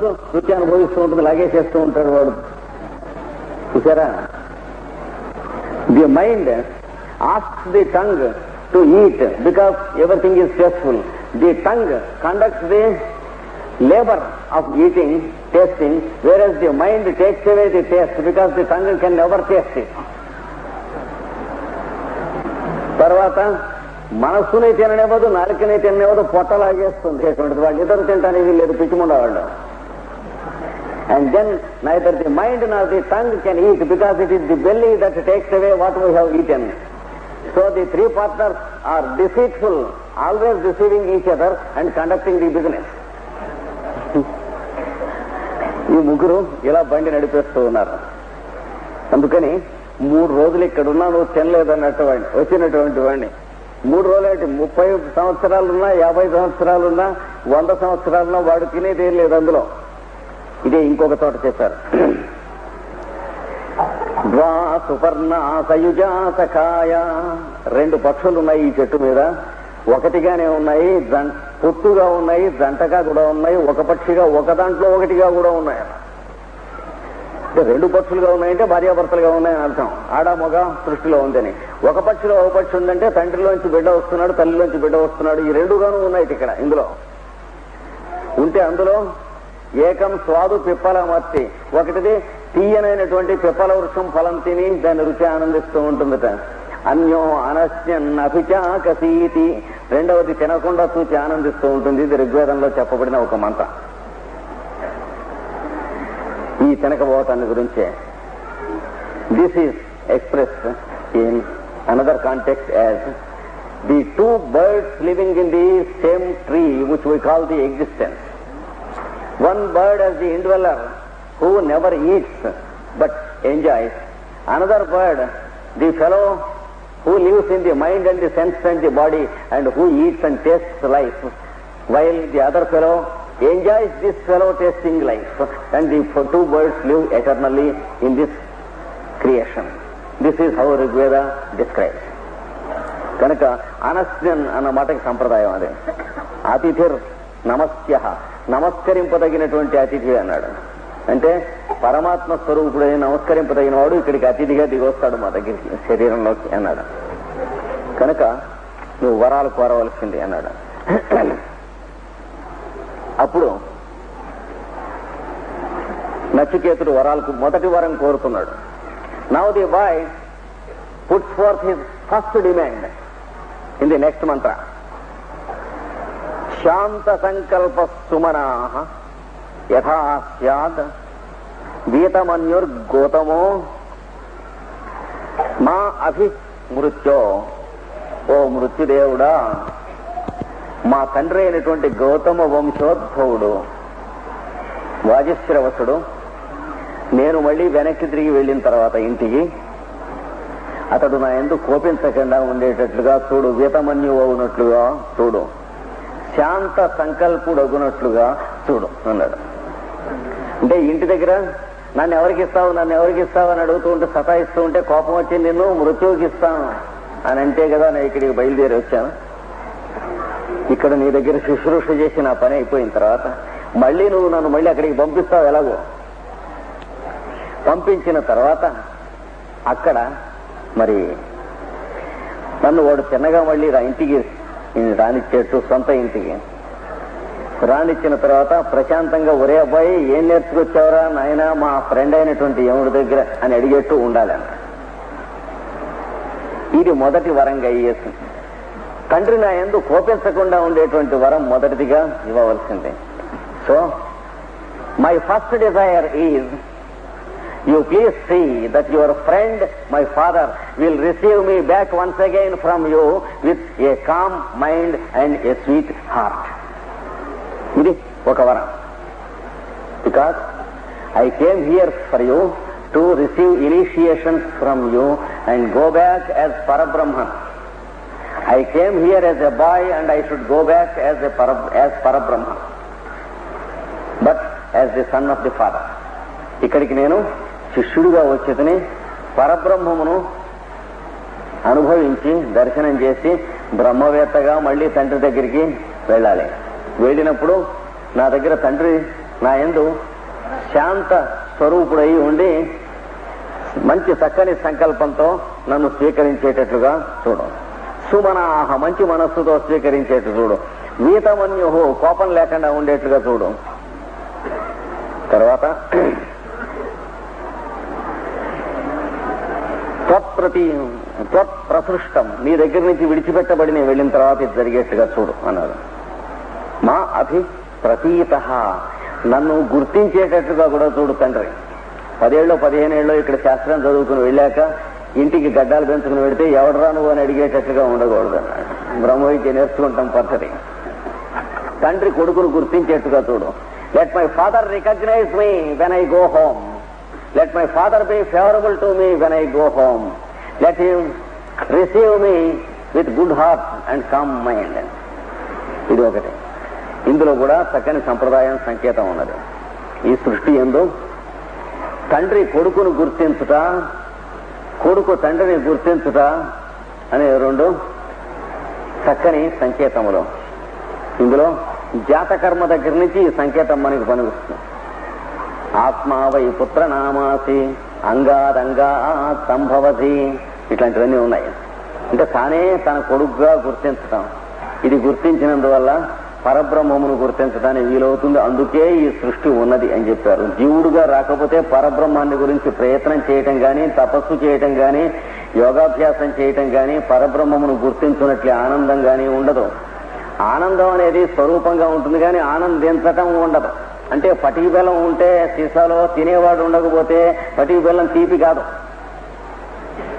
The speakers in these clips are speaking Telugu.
మనస్సు రుచి అనుభవిస్తూ ఉంటుంది లాగేసేస్తూ ఉంటాడు వాడు. చూసారా? The mind ask the tongue to eat because everything is stressful. The tongue conducts the labour of eating tasting where the mind takes away the taste because the tongue can never taste it. తర్వాత మనస్సునే తిననివ్వదు నాలుకనే తిననివ్వదు పొట్ట లాగేస్తుంది. అటువంటిది వాళ్ళు ఇద్దరు తింటానికి లేదు పిచ్చిముండ వాళ్ళు. And then neither the mind nor the tongue can eat because it is the belly that takes away what we have eaten so the three partners are deceitful always deceiving each other and conducting the business ఈ ముగ్గురు ఇలా బండి నడిపేస్తూ ఉన్నారు. అందుకని మూడు రోజులు ఇక్కడ ఉన్నా నువ్వు తినలేదన్నట్టు వాడిని వచ్చినటువంటి వాడిని. మూడు రోజులు ఏంటి ముప్పై సంవత్సరాలున్నా యాభై సంవత్సరాలున్నా వంద సంవత్సరాలున్నా వాడు తినేది ఏం లేదు అందులో. ఇదే ఇంకొక చోట చేశారు. ద్వా సుపర్ణ సయుజా సఖాయ. రెండు పక్షులు ఉన్నాయి ఈ చెట్టు మీద. ఒకటిగానే ఉన్నాయి పొత్తుగా ఉన్నాయి జంటగా కూడా ఉన్నాయి ఒక పక్షిగా ఒక దాంట్లో ఒకటిగా కూడా ఉన్నాయి. రెండు పక్షులుగా ఉన్నాయంటే భార్యాభర్తలుగా ఉన్నాయని అర్థం. ఆడ మగ సృష్టిలో ఉందని. ఒక పక్షిలో ఒక పక్షి ఉందంటే తండ్రిలోంచి బిడ్డ వస్తున్నాడు తల్లిలోంచి బిడ్డ వస్తున్నాడు. ఈ రెండుగాను ఉన్నాయి ఇక్కడ ఇందులో. ఉంటే అందులో ఏకం స్వాదు పిప్పల మత్తి ఒకటిది తీయనైనటువంటి పిప్పల వృక్షం ఫలం తిని దాని రుచి ఆనందిస్తూ ఉంటుందట. అన్యో అనస్యన్ రెండవది తినకుండా చూచి ఆనందిస్తూ ఉంటుంది. ఇది ఋగ్వేదంలో చెప్పబడిన ఒక మంత్రం. ఈ తినకపోవటాన్ని గురించే. This is express in another context as the two birds living in the same tree which we call the existence One bird as the indweller who never eats but enjoys. Another bird, the fellow who lives in the mind and the sense and the body and who eats and tastes life, while the other fellow enjoys this fellow tasting life. And the two birds live eternally in this creation. This is how Rigveda describes. ಕನಕ ಅನಸ್ಯನ್ ಅನ್ನೋ ಮಾಟಕ್ಕೆ ಸಂಪ್ರದಾಯ ಅದೇ ಅತಿಥಿರ್ ನಮಸ್ಯ నమస్కరింపదగినటువంటి అతిథి అన్నాడు. అంటే పరమాత్మ స్వరూపుడైన నమస్కరింపదగిన వాడు ఇక్కడికి అతిథిగా దిగొస్తాడు మా దగ్గరికి శరీరంలోకి అన్నాడు. కనుక నువ్వు వరాలు కోరవలసింది అన్నాడు. అప్పుడు నచికేతుడు వరాలకు మొదటి వరం కోరుతున్నాడు now the boy puts forth his first demand in the next మంత్ర శాంత సంకల్ప సుమనా యథా స్యాద్ వీతమన్యుర్గోతమో మా అభిమృత్యో ఓ మృత్యుదేవుడా మా తండ్రి అయినటువంటి గౌతమ వంశోద్భవుడు వాజశ్రవసుడు నేను మళ్ళీ వెనక్కి తిరిగి వెళ్ళిన తర్వాత ఇంటికి అతడు నా ఎందుకు కోపించకుండా ఉండేటట్లుగా చూడు వీతమన్యు అవునట్లుగా చూడు. శాంత సంకల్పుడు అగునట్లుగా చూడు అన్నాడు. అంటే ఇంటి దగ్గర నన్ను ఎవరికి ఇస్తావు నన్ను ఎవరికి ఇస్తావు అని అడుగుతూ ఉంటే సతాయిస్తూ ఉంటే కోపం వచ్చి నిన్ను మృత్యువుకి ఇస్తాను అని అంటే కదా నేను ఇక్కడికి బయలుదేరి వచ్చాను. ఇక్కడ నీ దగ్గర శుశ్రూష చేసి నా పని అయిపోయిన తర్వాత మళ్ళీ నువ్వు నన్ను మళ్ళీ అక్కడికి పంపిస్తావు ఎలాగో. పంపించిన తర్వాత అక్కడ మరి నన్ను వాడు చిన్నగా మళ్ళీ రా ఇంటికి రానిచ్చేట్టు సొంత ఇంటికి. రానిచ్చిన తర్వాత ప్రశాంతంగా ఒరే అబ్బాయి ఏం నేర్చుకొచ్చావురా? నాయన మా ఫ్రెండ్ అయినటువంటి యముడి దగ్గర అని అడిగేట్టు ఉండాలన్న ఇది మొదటి వరంగా అయ్యేసి తండ్రి నా ఎందు కోపించకుండా ఉండేటువంటి వరం మొదటిదిగా ఇవ్వవలసిందే. So my first desire is You please see that your friend, my father, will receive me back once again from you with a calm mind and a sweet heart. ఇది ఒక వరం because I came here for you to receive initiations from you and go back as Parabrahman I came here as a boy and I should go back as a para as Parabrahman but as the son of the father ఇక్కడికి నేను శిష్యుడిగా వచ్చేతని పరబ్రహ్మమును అనుభవించి దర్శనం చేసి బ్రహ్మవేత్తగా మళ్ళీ తండ్రి దగ్గరికి వెళ్ళాలి. వెళ్ళినప్పుడు నా దగ్గర తండ్రి నా ఎందు శాంత స్వరూపుడై ఉండి మంచి చక్కని సంకల్పంతో నన్ను స్వీకరించేటట్లుగా చూడు. సుమనాహ మంచి మనస్సుతో స్వీకరించేట్టు చూడు. వీతమన్యుహు కోపం లేకుండా ఉండేట్లుగా చూడు. తర్వాత త్వత్ప్రతి త్వత్ప్రసృష్టం. నీ దగ్గర నుంచి విడిచిపెట్టబడి నేను వెళ్ళిన తర్వాత ఇది జరిగేట్టుగా చూడు అన్నారు. మా అభి ప్రతీత నన్ను గుర్తించేటట్టుగా కూడా చూడు తండ్రి. పదేళ్ళు పదిహేనేళ్ళు ఇక్కడ శాస్త్రం చదువుకుని వెళ్ళాక ఇంటికి గడ్డాలు పెంచుకుని పెడితే ఎవడరా నువ్వు అని అడిగేటట్టుగా ఉండకూడదు అన్నాడు బ్రహ్మవిద్య నేర్చుకుంటాం పద్ధతి. తండ్రి కొడుకును గుర్తించేట్టుగా చూడు. Let my father recognize me when I go home let my father be favourable to me when I go home let you receive me with good heart and calm mind ఇది ఒకటి. ఇందులో కూడా చక్కని సంప్రదాయం సంకేతం ఉన్నది. ఈ సృష్టి ఎందు తండ్రి కొడుకును గుర్తించుట కొడుకు తండ్రిని గుర్తించుట అనే రెండు చక్కని సంకేతములు. ఇందులో జాతకర్మ దగ్గర నుంచి ఈ సంకేతం మనకి పనిపిస్తుంది ఆత్మా వై పుత్ర నామాసి అంగారంగా సంభవతి ఇట్లాంటివన్నీ ఉన్నాయి. అంటే తానే తన కొడుకుగా గుర్తించటం. ఇది గుర్తించినందువల్ల పరబ్రహ్మమును గుర్తించడానికి వీలవుతుంది. అందుకే ఈ సృష్టి ఉన్నది అని చెప్పారు. జీవుడుగా రాకపోతే పరబ్రహ్మాన్ని గురించి ప్రయత్నం చేయటం గాని తపస్సు చేయటం గాని యోగాభ్యాసం చేయటం గాని పరబ్రహ్మమును గుర్తించున్నట్లు ఆనందం గాని ఉండదు. ఆనందం అనేది స్వరూపంగా ఉంటుంది కానీ ఆనందించటం ఉండదు. అంటే పటికి బెల్లం ఉంటే సీసాలో తినేవాడు ఉండకపోతే పటికి బెల్లం తీపి కాదు.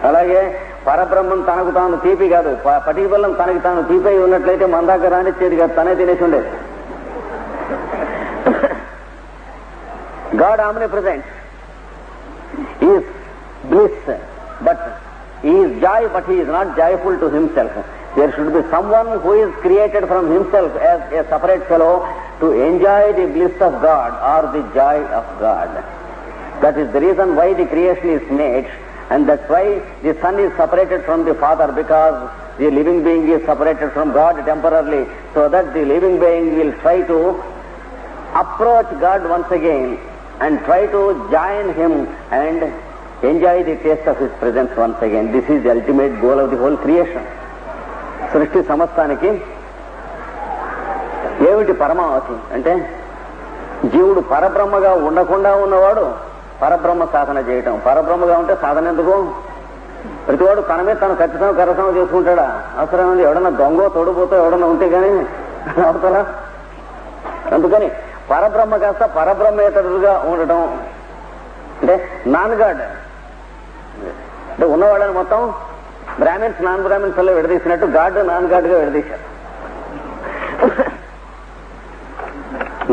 అలాగే పరబ్రహ్మం తనకు తాను తీపి కాదు. ప- పటికి బెల్లం తనకి తాను తీపి అయి ఉన్నట్లయితే మన దగ్గర రానిచ్చేది కాదు తనే తినేసి ఉండేది. God omni present is bliss but is joy but is not joyful to himself there should be someone who is created from himself as a separate fellow to enjoy the bliss of God or the joy of God. That is the reason why the creation is made and that's why the Son is separated from the Father because the living being is separated from God temporarily so that the living being will try to approach God once again and try to join Him and enjoy the taste of His presence once again. This is the ultimate goal of the whole creation. Srishti Samastanaki ఏమిటి పరమావతి అంటే? జీవుడు పరబ్రహ్మగా ఉండకుండా ఉన్నవాడు పరబ్రహ్మ సాధన చేయటం. పరబ్రహ్మగా ఉంటే సాధన ఎందుకు? ప్రతివాడు తన మీద తను ఖచ్చితంగా కరసం చేసుకుంటాడా? అవసరం ఎవడన్నా దొంగ తోడిపోతే ఎవడన్నా ఉంటే కానీ అవుతారా అందుకని పరబ్రహ్మ కాస్త పరబ్రహ్మేతరుడుగా ఉండటం. అంటే నాన్ గాడ్ అంటే ఉన్నవాళ్ళని మొత్తం బ్రాహ్మిన్స్ నాన్ బ్రాహ్మిన్స్ వల్ల విడదీసినట్టు గాడ్ నాన్ గాడ్గా విడదీశారు.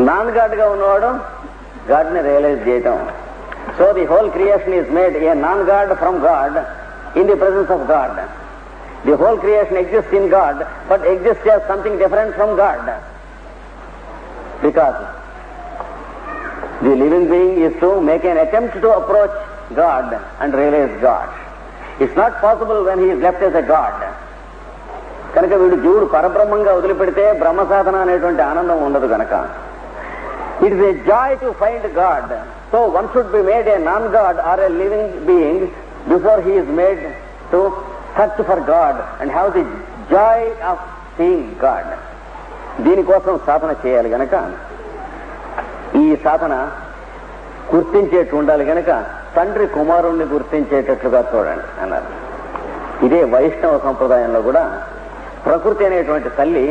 నాన్ గాడ్గా ఉన్నవాడు గాడ్ని రియలైజ్ చేయటం. So the whole creation is made a non God from God in the presence of God. The whole creation exist in God but exist as something different from God. Because the living being is to make an attempt to approach God and realise God. It's not possible when he left as a God. కనుక వీడు జీవుడు పరబ్రహ్మంగా వదిలిపెడితే బ్రహ్మ సాధన అనేటువంటి ఆనందం ఉండదు కనుక it is a joy to find God so one should be made a non God or a living being before he is made to search for God and have the joy of seeing God దీనికోసం సాధన చేయాలి గనక. ఈ సాధన గుర్తించేట్టు ఉండాలి గనక. తండ్రి కుమారుణ్ణి గుర్తించేటట్లుగా చూడండి అన్నారు. ఇదే వైష్ణవ సంప్రదాయంలో కూడా ప్రకృతి అనేటువంటి తల్లి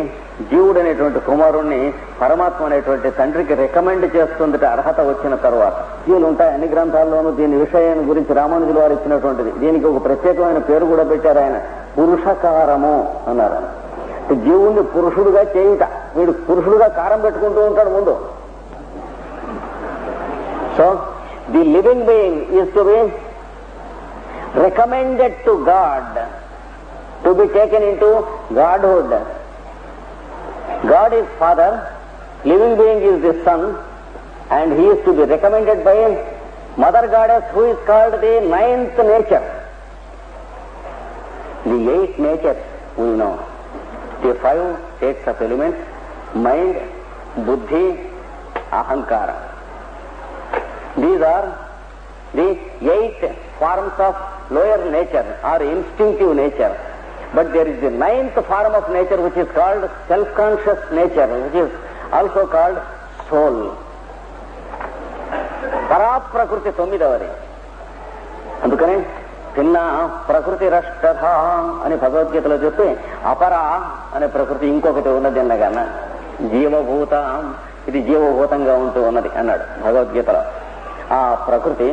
జీవుడు అనేటువంటి కుమారుణ్ణి పరమాత్మ అనేటువంటి తండ్రికి రికమెండ్ చేస్తుంది అర్హత వచ్చిన తర్వాత. దీని ఉంటాయి అన్ని గ్రంథాల్లోనూ దీని విషయం గురించి రామానుజుల వారు ఇచ్చినటువంటిది. దీనికి ఒక ప్రత్యేకమైన పేరు కూడా పెట్టారు ఆయన. పురుషకారము అన్నారు జీవుణ్ణి పురుషుడుగా చేయుట. వీడు పురుషుడుగా కారం పెట్టుకుంటూ ఉంటాడు ముందు. So the living being is to be recommended to God to be taken into Godhood. God is Father, living being is the Son, and he is to be recommended by Mother Goddess, who is called the ninth nature. The eight natures we know. The five states of elements mind, buddhi, ahankara. These are the eight forms of lower nature or instinctive nature but there is the ninth form of nature which is called self conscious nature which is also called soul పరాప్రకృతి తొమ్మిదవది. అందుకని చిన్న ప్రకృతి రష్టథ అని భగవద్గీతలో చెప్పి అపర అనే ప్రకృతి ఇంకొకటి ఉన్నది అన్నగాన? జీవభూత ఇది జీవభూతంగా ఉంటూ ఉన్నది అన్నాడు భగవద్గీతలో. ఆ ప్రకృతి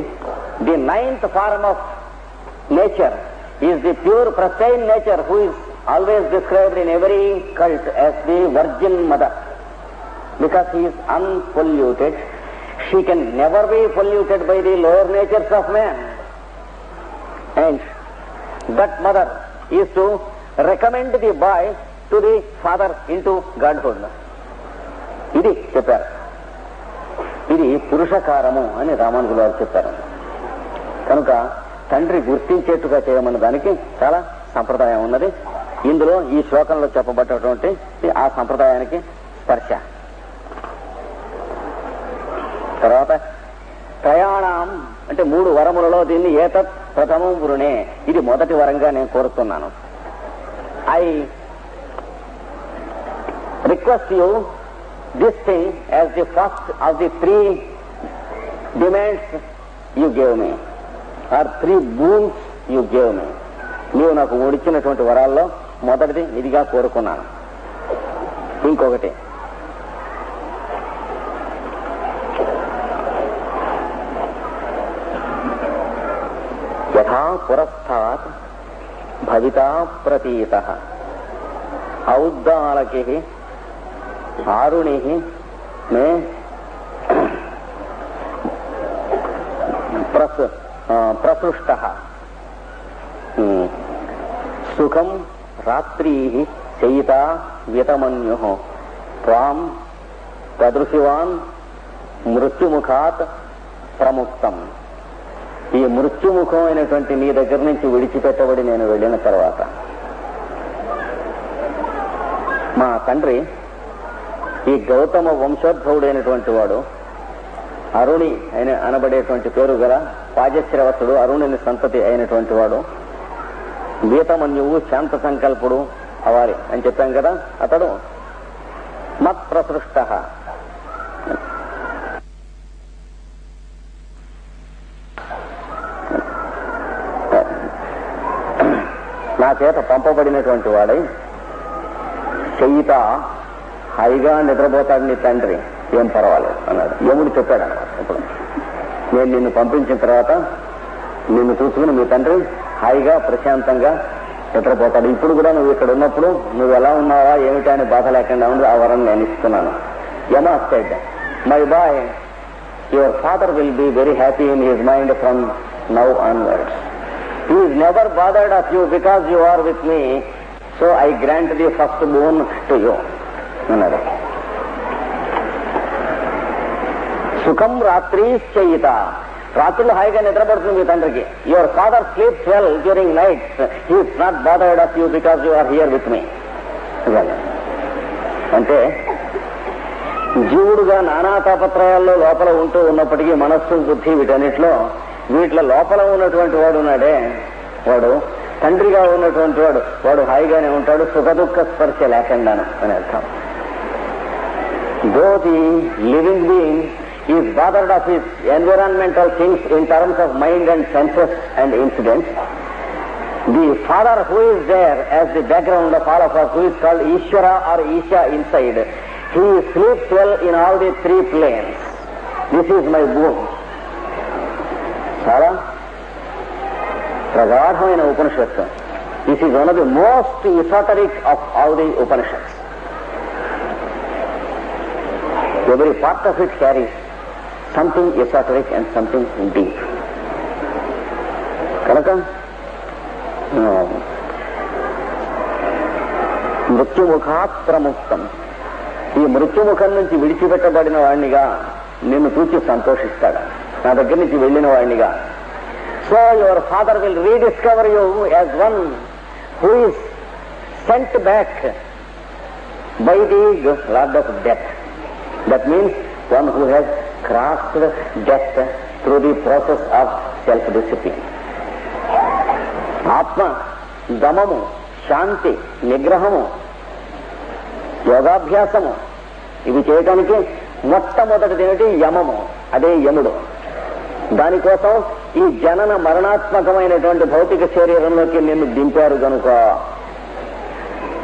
the ninth form of nature Is the pure pristine nature who is always described in every cult as the virgin mother because he is unpolluted. She can never be polluted by the lower natures of man. And that mother is to recommend the boy to the father into godhood. ఇది చెప్పారు ఇది పురుషకారము అని రామానుజులు వారు చెప్పారు కనుక తండ్రి గుర్తించేట్టుగా చేయమన్న దానికి చాలా సంప్రదాయం ఉన్నది. ఇందులో ఈ శ్లోకంలో చెప్పబడ్డటువంటి ఆ సంప్రదాయానికి స్పర్శ. తర్వాత ప్రయాణం అంటే మూడు వరములలో దీన్ని ఏతత్ ప్రథమం గురునే. ఇది మొదటి వరంగా నేను కోరుతున్నాను. I request you this thing as the first of the three demands you gave me. Or three boons you gave me. నీవు నాకు ఒడిచినటువంటి వరాల్లో మొదటిది ఇదిగా కోరుకున్నాను. ఇంకొకటి. యథా పురస్థాత్ భవితా ప్రతీత. ఔద్దాలకి ఆరుణి మే ప్రస్ ప్రసృష్ట. సుఖం రాత్రి చయిత వితమన్యు త్వాం తదృశివాన్ మృత్యుముఖాత్ ప్రముక్తం. ఈ మృత్యుముఖమైనటువంటి నీ దగ్గర నుంచి విడిచిపెట్టబడి నేను వెళ్ళిన తర్వాత. మా తండ్రి ఈ గౌతమ వంశోద్భవుడైనటువంటి వాడు అరుణి అయిన అనబడేటువంటి పేరు గల వాజశ్రవసుడు అరుణుని సంతతి అయినటువంటి వాడు. గీతమన్యువు శాంత సంకల్పుడు అవారి అని చెప్పాం కదా అతడు మత్ ప్రసృష్ట నా చేత పంపబడినటువంటి వాడై చెయ్యిత హాయిగా నిద్రపోతాడు నీ తండ్రి. ఏం పర్వాలేదు అన్నాడు. యముడు చెప్పాడు అన్నమాట ఇప్పుడు నేను నిన్ను పంపించిన తర్వాత నిన్ను చూసుకుని మీ తండ్రి హాయిగా ప్రశాంతంగా నిద్రపోతాడు. ఇప్పుడు కూడా నువ్వు ఇక్కడ ఉన్నప్పుడు నువ్వు ఎలా ఉన్నావా ఏమిటా అని బాధ లేకుండా ఉండి. ఆ వరం నేను ఇస్తున్నాను. Yama said my boy your father will be very happy in his mind from now onwards He never bothered bothered you because you are with me so I grant the first boon to you అన్నారు అన్నాడు సుఖం రాత్రి చేయిత రాత్రులు హాయిగా నిద్రపడుతుంది మీ తండ్రికి. Your father sleeps well during nights he's not bothered of you because you are here with me అంటే జీవుడుగా నానా తాపత్రయాల్లో లోపల ఉంటూ ఉన్నప్పటికీ మనస్సు బుద్ధి వీటన్నిటిలో వీటిలో లోపల ఉన్నటువంటి వాడు ఉన్నాడే. వాడు తండ్రిగా ఉన్నటువంటి వాడు. వాడు హాయిగానే ఉంటాడు. సుఖ దుఃఖ స్పర్శ లేకుండాను అని అర్థం. Though the living being is bothered of his environmental things in terms of mind and senses and incidents the father who is there as the background of all of us who is called Ishwara or Isha inside he sleeps well in all the three planes this is my boon చాలా ప్రగాఢమైన ఉపనిషత్తు this is one of the most esoteric of all the Upanishads every part of it carries something esoteric and something deep కనుక మృత్యుముఖాత్ ప్రముక్తం ఈ మృత్యుముఖం నుంచి విడిచిపెట్టబడిన వాడినిగా నిన్ను చూచి సంతోషిస్తాడు నా దగ్గర నుంచి వెళ్ళిన వాడినిగా so your father will rediscover you as one who is sent back by the lord of death that means one who has crossed death through the process of self-discipline. ఆత్మ దమము శాంతి నిగ్రహము యోగాభ్యాసము ఇవి చేయటానికి మొట్టమొదటిది ఏమిటి యమము అదే యముడు దానికోసం ఈ జనన మరణాత్మకమైనటువంటి భౌతిక శరీరంలోకి నిన్ను దింపారు కనుక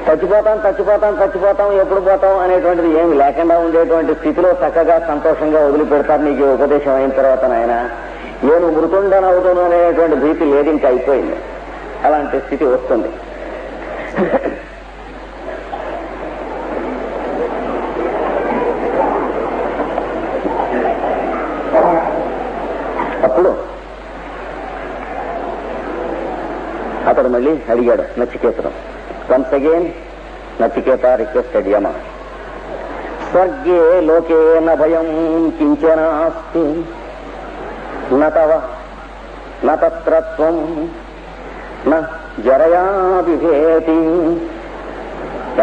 చచ్చిపోతాం చచ్చిపోతాం చచ్చిపోతాం ఎప్పుడు పోతాం అనేటువంటిది ఏమి లేకుండా ఉండేటువంటి స్థితిలో చక్కగా సంతోషంగా వదిలిపెడతారు. నీకు ఉపదేశం అయిన తర్వాత నాయన నేను మృతుండనవుతాను అనేటువంటి భీతి లేదు ఇంకా అయిపోయింది. అలాంటి స్థితి వస్తుంది. అప్పుడు అతడు మళ్ళీ అడిగాడు నచ్చికేతనం. Once again Nachiketa requested Yama స్వర్గే లోకేన న భయం కించనాస్తి నవ నత్రత్వం న జరయా విభేతి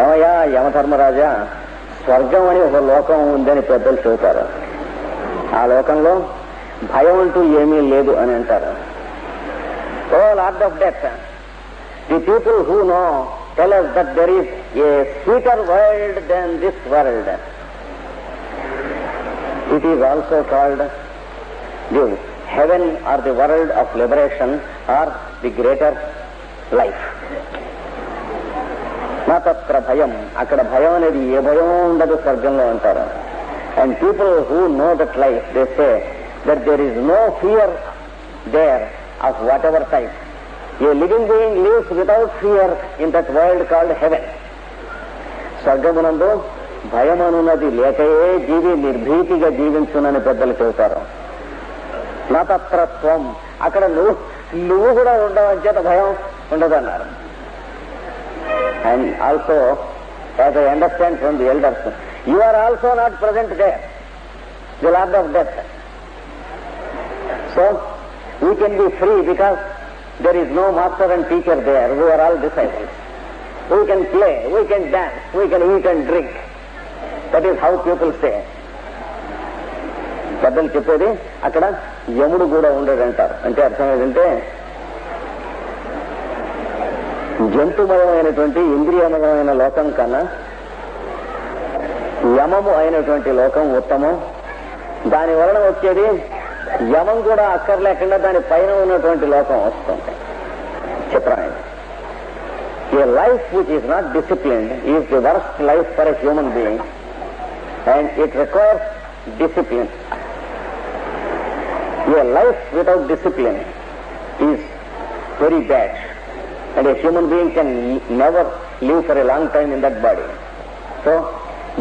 ఏమయ్యా యమధర్మరాజా స్వర్గం అని ఒక లోకం ఉందని పెద్దలు చెబుతారు. ఆ లోకంలో భయం అంటూ ఏమీ లేదు అని అంటారు. O lord of death the people who know Tell us that there is a sweeter world than this world. It is also called the heaven or the world of liberation or the greater life. నా తత్ర భయం అక్కడ భయం అనేది ఏ భయం ఉండదు స్వర్గంలో అంటారు and people who know that life they say that there is no fear there of whatever type a living being lives without fear in that world called heaven స్వర్గమునందు భయం అనున్నది లేకయే జీవి నిర్భీతిగా జీవించునని పెద్దలు చెబుతారు. నా అక్కడ నువ్వు నువ్వు కూడా ఉండవు అని చేత భయం ఉండదన్నారు. And also as I understand from the elders you are also not present there the lord of death so we can be free because there is no master and teacher there. We are all disciples. We can play, we can dance, we can eat and drink. That is how people say. పెద్దలు చెప్పేది అక్కడ యముడు కూడా ఉండేదంటారు అంటే అర్థం ఏంటంటే జంతుమయమైనటువంటి ఇంద్రియమయమైన లోకం కన్నా యమము అయినటువంటి లోకం ఉత్తమం దాని వలన వచ్చేది యమం కూడా అక్కర్లేకుండా దాని పైన ఉన్నటువంటి లోకం వస్తుంది. చిత్రం a life which is not disciplined is the worst life for a human being and it requires discipline. A life without discipline is very bad and a human being can never live for a long time in that body. So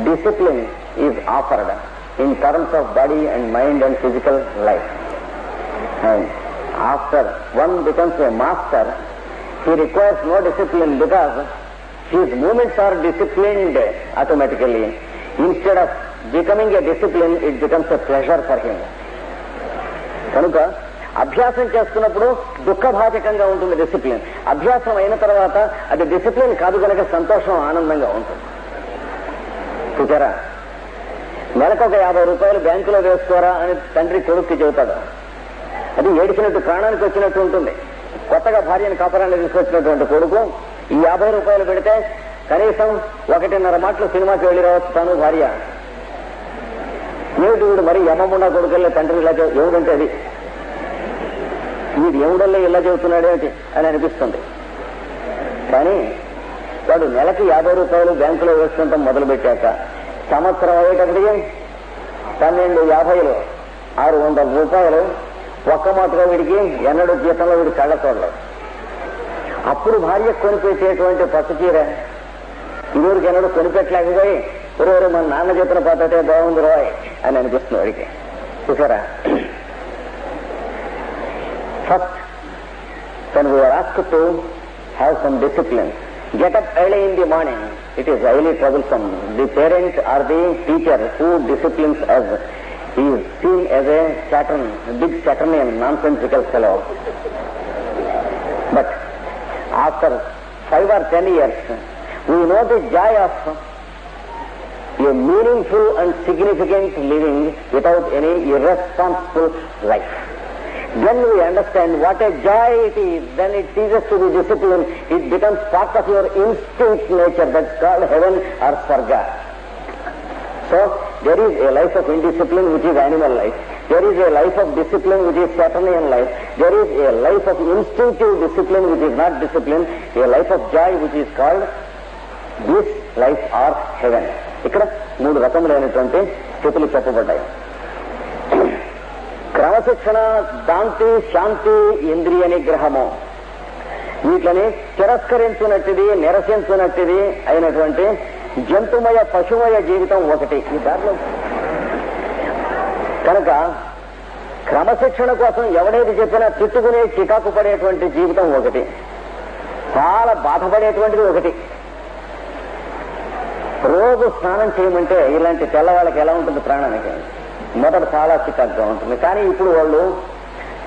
discipline is offered in terms of body and mind and physical life. And after one becomes a master, he requires no discipline because his movements are disciplined automatically. Instead of becoming a discipline, it becomes a pleasure for him. కనుక అభ్యాసం చేస్తున్నప్పుడు దుఃఖభాజకంగా ఉంటుంది డిసిప్లిన్ అభ్యాసం అయిన తర్వాత అది డిసిప్లిన్ కాదు కనుక సంతోషం ఆనందంగా ఉంటుంది చూసారా నెలకొక యాభై రూపాయలు బ్యాంకులో వేసుకోరా అని తండ్రి కొడుక్కి చెబుతాడు. అది ఏడిచినట్టు ప్రాణానికి వచ్చినట్టు ఉంటుంది. కొత్తగా భార్యను కాపరాన్ని తీసుకొచ్చినటువంటి కొడుకు ఈ యాభై రూపాయలు పెడితే కనీసం ఒకటిన్నర మాటలు సినిమాకి వెళ్ళి రావచ్చు తాను భార్య. ఏమిటి మరి యమముండా కొడుకెళ్ళే తండ్రి ఇలా ఎవడంటే అది? వీడు ఏమిడల్లే ఇలా చెబుతున్నాడేమిటి అని అనిపిస్తుంది. కానీ వాడు నెలకి యాభై రూపాయలు బ్యాంకులో వేసుకుంటాం మొదలు పెట్టాక సంవత్సరం అయ్యేటప్పటికి పన్నెండు యాభైలు ఆరు వందల రూపాయలు. ఒక్క మాటగా వీడికి ఎన్నడూ జీతంలో వీడి కళ్ళ చూడలేదు అప్పుడు భార్య కొనిపెట్టేటువంటి పట్టు చీర ఇరువురికి ఎన్నడూ కొనిపెట్టలేకపోయి ఇరువురు మన నాన్న చెప్పిన పద్ధతే బాగుంది రాయ్ అని అనిపిస్తుంది వాడికి. చూసారా? First when we are asked to have some discipline, get up early in the morning. It is highly troublesome. The parent or the teacher who disciplines us he is seen as a Saturn, a big Saturnian, nonsensical fellow. But after five or ten years, we know the joy of a meaningful and significant living without any irresponsible life When we understand what a joy it is, then it teaches to be discipline. It becomes part of your instinct nature that's called heaven or sarga. So there is a life of indiscipline which is animal life. There is a life of discipline which is Saturnian life. There is a life of instinctive discipline which is not discipline. A life of joy which is called bliss life or heaven. ఇక్కడ మూడు రకములైనటువంటి స్థితులు చెప్పబడ్డాయి క్రమశిక్షణ దాంతి శాంతి ఇంద్రియ నిగ్రహము. వీటిని తిరస్కరించినట్టుది నిరసించినట్టుది అయినటువంటి జంతుమయ పశుమయ జీవితం ఒకటి. ఈ దారిలో కనుక క్రమశిక్షణ కోసం ఎవడేది చెప్పినా తిట్టుకునే చికాకు పడేటువంటి జీవితం ఒకటి. చాలా బాధపడేటువంటిది ఒకటి. రోజు స్నానం చేయమంటే ఇలాంటి తెల్లవాళ్ళకి ఎలా ఉంటుంది ప్రాణానికి? మొదట చాలా చికాగ్గా ఉంటుంది. కానీ ఇప్పుడు వాళ్ళు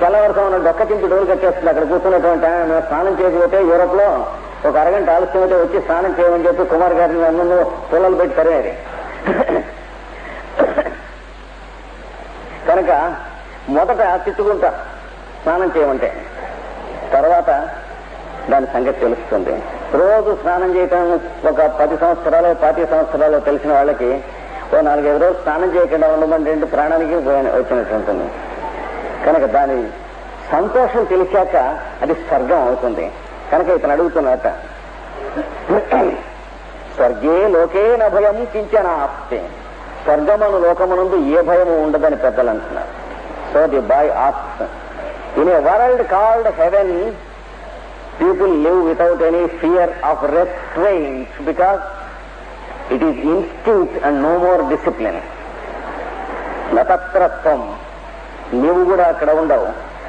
తెల్లవారుసం డొక్క చింపి డోలు కట్టేస్తుంది అక్కడ కూర్చున్నటువంటి ఆయన స్నానం చేయకపోతే యూరోప్లో ఒక అరగంట ఆలస్యం అయితే వచ్చి స్నానం చేయమని చెప్పి కుమార్ గారిని అందరూ పిల్లలు పెట్టి తరిమేది కనుక మొదట తిట్టుకుంటా స్నానం చేయమంటే తర్వాత దాని సంగతి తెలుస్తుంది. రోజు స్నానం చేయటం ఒక పది సంవత్సరాలు పాతి సంవత్సరాలు తెలిసిన వాళ్ళకి ఓ నాలుగైదు రోజులు స్నానం చేయకుండా ఉండమంటే ప్రాణానికి పోయిన- ఉంటుంది. కనుక దాని సంతోషం తెలిసాక అది స్వర్గం అవుతుంది. కనుక ఇతను అడుగుతున్నట స్వర్గే లోకే న భయం కించన ఆప్తే స్వర్గమను లోకమునందు ఏ భయము ఉండదని పెద్దలు అంటున్నారు. So the boy opts. In a world called heaven people live without any fear of restraints because it is instinct and no more discipline నతత్రత్వం నీవు కూడా అక్కడ ఉండవు.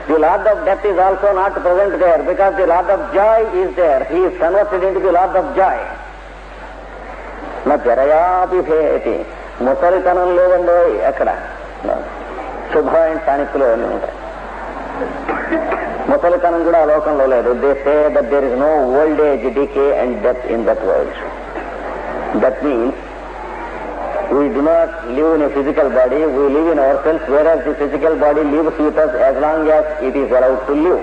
The lord of death is also not present there because the lord of joy is there he is converted in the lord of joy నా జరయాభిభేతి ముసలితనం లేదండి అక్కడ. శుభ అండ్ టానిక్లు అన్నీ ఉంటాయి. ముసలితనం కూడా ఆ లోకంలో లేదు. They say that there is no old age decay and death in that world that means we do not live in a physical body we live in our self whereas the physical body lives with us as long as it is allowed to live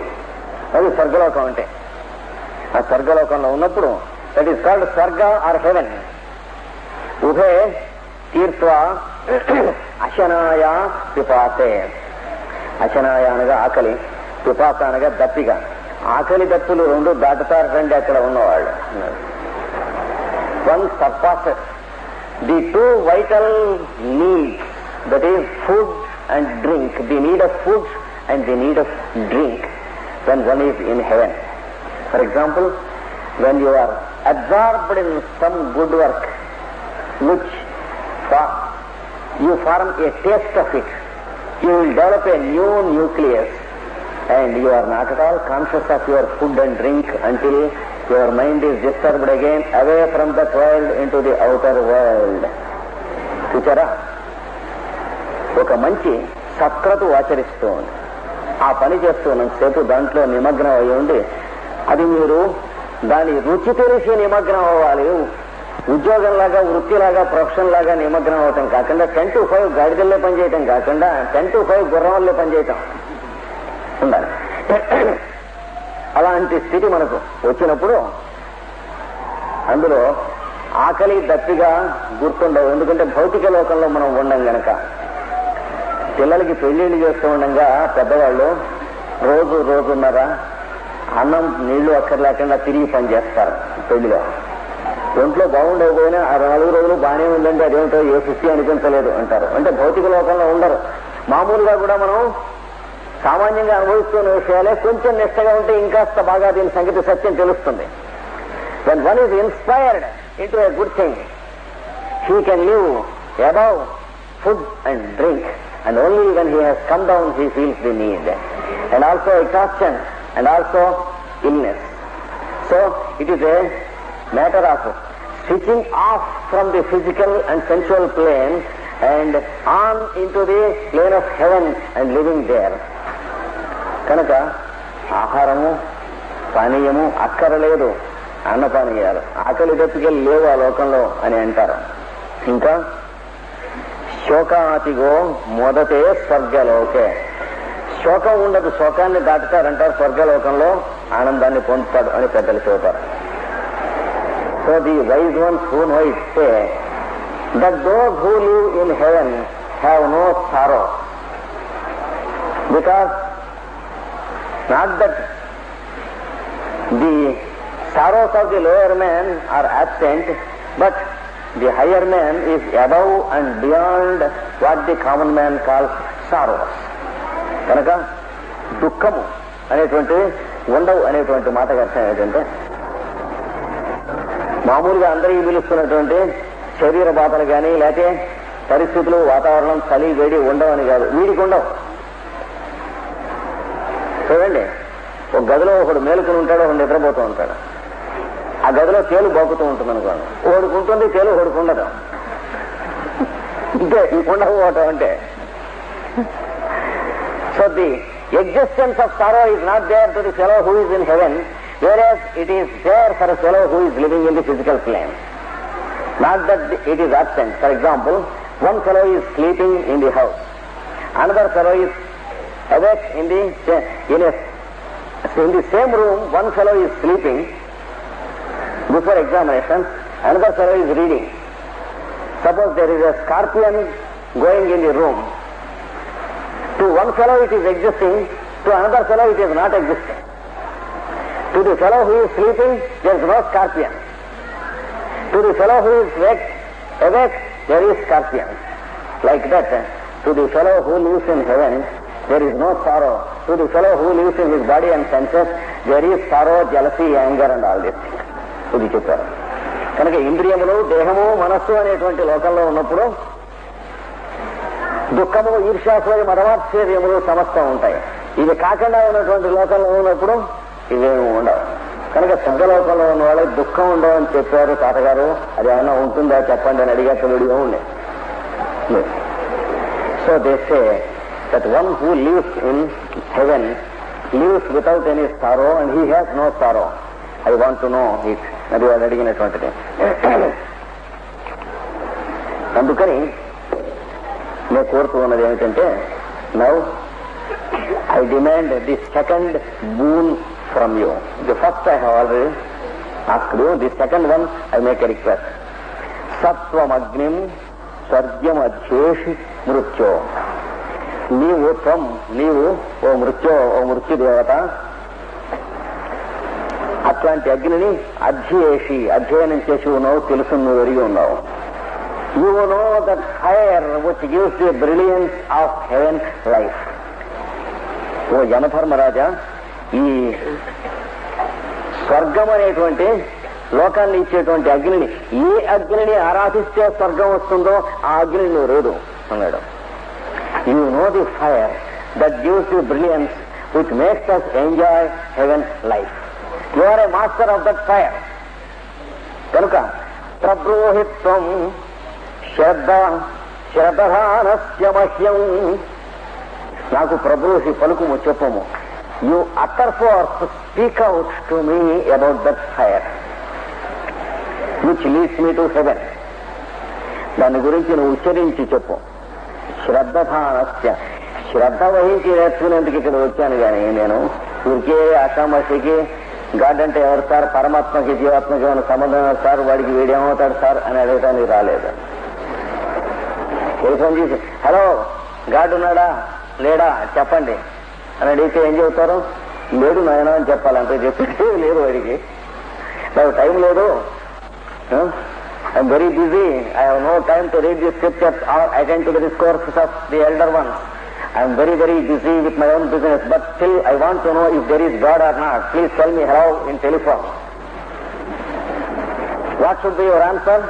అది స్వర్గలోకం అంటే. ఆ స్వర్గలోకంలో ఉన్నప్పుడు దట్ ఈస్ కాల్డ్ స్వర్గ ఆర్ హెవెన్ ఉభే తీర్త్వా అశనాయ పిపాసే అశనాయ అనగా ఆకలి పిపాస అనగా దప్పిక. ఆకలి దప్పులు రెండు దాటుతారండి అక్కడ ఉన్నవాళ్ళు. one surpasses the two vital needs, that is food and drink, the need of food and the need of drink when one is in heaven. For example, when you are absorbed in some good work, which for, you form a taste of it, you will develop a new nucleus and you are not at all conscious of your food and drink until your mind is disturbed again away from that world into the outer world. చూచారా? ఒక మంచి సక్రతు ఆచరిస్తూ ఉంది ఆ పని చేస్తూ ఉన్నంతసేపు దాంట్లో నిమగ్నం అయి ఉండి అది మీరు దాని రుచి తెలిసి నిమగ్నం అవ్వాలి. ఉద్యోగంలాగా వృత్తిలాగా ప్రొఫెషన్ లాగా నిమగ్నం అవటం కాకుండా టెన్ టు ఫైవ్ గాడిదల్లే పనిచేయటం కాకుండా టెన్ టు ఫైవ్ గుర్రాల్లో పనిచేయటం. ఉండాలి. అలాంటి స్థితి మనకు వచ్చినప్పుడు అందులో ఆకలి దప్పిగా గుర్తుండవు. ఎందుకంటే భౌతిక లోకంలో మనం ఉండం గనక. పిల్లలకి పెళ్ళిళ్ళు చేస్తూ ఉండగా పెద్దవాళ్ళు రోజు రోజున్నర అన్నం నీళ్ళు అక్కర్లేకుండా తిరిగి పనిచేస్తారు పెళ్ళిలో ఒంట్లో బాగుండకపోయినా ఆ నాలుగు రోజులు బాగానే ఉందంటే అదేమిటో ఏ శుద్ధి అనిపించలేదు అంటారు. అంటే భౌతిక లోకంలో ఉండరు. మామూలుగా కూడా మనం సామాన్యంగా అనుభవిస్తున్న విషయాలే కొంచెం నిష్టగా ఉంటే ఇంకాస్త బాగా దీని సంగతి సత్యం తెలుస్తుంది when one is inspired into a good thing he can live above food and drink and only when he has come down he feels the need and also exhaustion and also illness so it is a matter of switching off from the physical and sensual plane and on into the plane of heaven and living there. కనుక ఆహారము పానీయము అక్కరలేదు. అన్నపానీయాలు. ఆకలి దప్పికలు లేవు ఆ లోకంలో అని అంటారు. ఇంకా శోకాతిగో మొదటే స్వర్గలోకే. శోకం ఉండదు శోకాన్ని దాటుతారంటారు స్వర్గలోకంలో ఆనందాన్ని పొందుతాడు అని పెద్దలు చెబుతారు. So the wise ones who know it say that those who live in heaven have no sorrow because not that the sorrows of the lower man are absent, but the higher man is above and beyond what the common man calls sorrows. కనుక దుఃఖము అనేటువంటి ఉండవు అనేటువంటి మాటకు అర్థం ఏంటంటే మామూలుగా అందరికీ పిలుస్తున్నటువంటి శరీర బాధలు కానీ లేకపోతే పరిస్థితులు వాతావరణం చలి వేడి ఉండవని కాదు వీడికి ఉండవు చూడండి ఒక గదిలో ఒకడు మేలుకుని ఉంటాడు ఒకడు నిద్రపోతూ ఉంటాడు. ఆ గదిలో తేలు బాగుతూ ఉంటుంది అనుకోండి ఓడుకుంటుంది తేలు ఓడుకుండదు. ఇంతే ఈ ఉండకపోవటం అంటే. So the existence of sorrow is not there to the fellow who is in heaven whereas it is there for fellow who is living in the physical plane not that it is absent for example one fellow is sleeping in the house another fellow is awake in the in a in the same room one fellow is sleeping. Before examination another fellow is reading. Suppose there is a scorpion going in the room. To one fellow it is existing to another fellow it is not existing. To the fellow who is sleeping there is no scorpion. To the fellow who is awake, awake there is scorpion. Like that eh? to the fellow who lives in heaven there is no sorrow. To the fellow who lives in his body and senses, there is sorrow, jealousy, anger and all these things. ఇది చెప్పారు కనుక ఇంద్రియములు దేహము మనస్సు అనేటువంటి లోకంలో ఉన్నప్పుడు దుఃఖము ఈర్ష్యాసులు మదమాశ్చర్యములు సమస్తం ఉంటాయి. ఇవి కాకుండా ఉన్నటువంటి లోకంలో ఉన్నప్పుడు ఇవేమి ఉండవు. కనుక స్వర్గలోకంలో ఉన్న వాళ్ళకి దుఃఖం ఉండవు అని చెప్పారు తాతగారు. అది ఏమైనా ఉంటుందా? చెప్పండి అని అడిగా వీడియో ఉండే సో దేశే that one who lives in heaven lives without any sorrow and he has no sorrow. I want to know it. అది వాళ్ళు అడిగినటువంటిది అందుకని నేను కోరుతూ ఉన్నది ఏమిటంటే now I demand the second boon from you the first I have already asked you the second one I make a request సత్వమగ్నిం స్వర్గ్యం అధ్యేషి మృత్యో నీవు నీవు ఓ మృత్యు ఓ మృత్యు దేవత అట్లాంటి అగ్నిని అధ్యేషి అధ్యయనం చేసి ఉన్నావు తెలుసు నువ్వు ఎరిగి ఉన్నావు. You know that fire which gives the brilliance of heaven life O యమధర్మరాజా ఈ స్వర్గం అనేటువంటి లోకాన్ని ఇచ్చేటువంటి అగ్నిని ఏ అగ్నిని ఆరాధిస్తే స్వర్గం వస్తుందో ఆ అగ్ని నువ్వు లేదు అన్నాడు. You know the fire that gives you brilliance which makes us enjoy heaven life. You are a master of that fire. కనుక ప్రబ్రోహిత్వం శ్రద్ధ శ్రద్ధానస్య మహ్యం నాకు ప్రభ్రోహి పలుకుము చెప్పము you utter forth to speak out to me about that fire which leads me to heaven దాని గురించి నువ్వు ఉచ్చరించి చెప్పు శ్రద్ధానస్య శ్రద్ధ వహించి నేర్చుకునేందుకు ఇక్కడ వచ్చాను కానీ నేను. ఊరికే అకామసికి గాడ్ అంటే ఎవరు సార్ పరమాత్మకి జీవాత్మకి ఏమైనా సంబంధం సార్? వాడికి వీడేమవుతాడు సార్ అని అడగటానికి రాలేదు. టెలిఫోన్ చేసి హలో గాడ్ ఉన్నాడా? లేడా? చెప్పండి. అని అడిగితే ఏం చెబుతారు? లేడు నాయన అని చెప్పాలంటే చెప్పి లేదు వాడికి. నాకు టైం లేదు. I'm very busy. I have no time to read the scriptures or attend to the discourses of the elder ones. I am very, very busy with my own business, but still I want to know if there is God or not. Please tell me how in telephone. What should be your answer?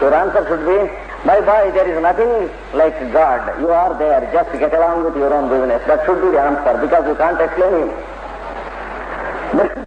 Your answer should be, bye bye, there is nothing like God. You are there, just get along with your own business. That should be the answer because you can't explain him.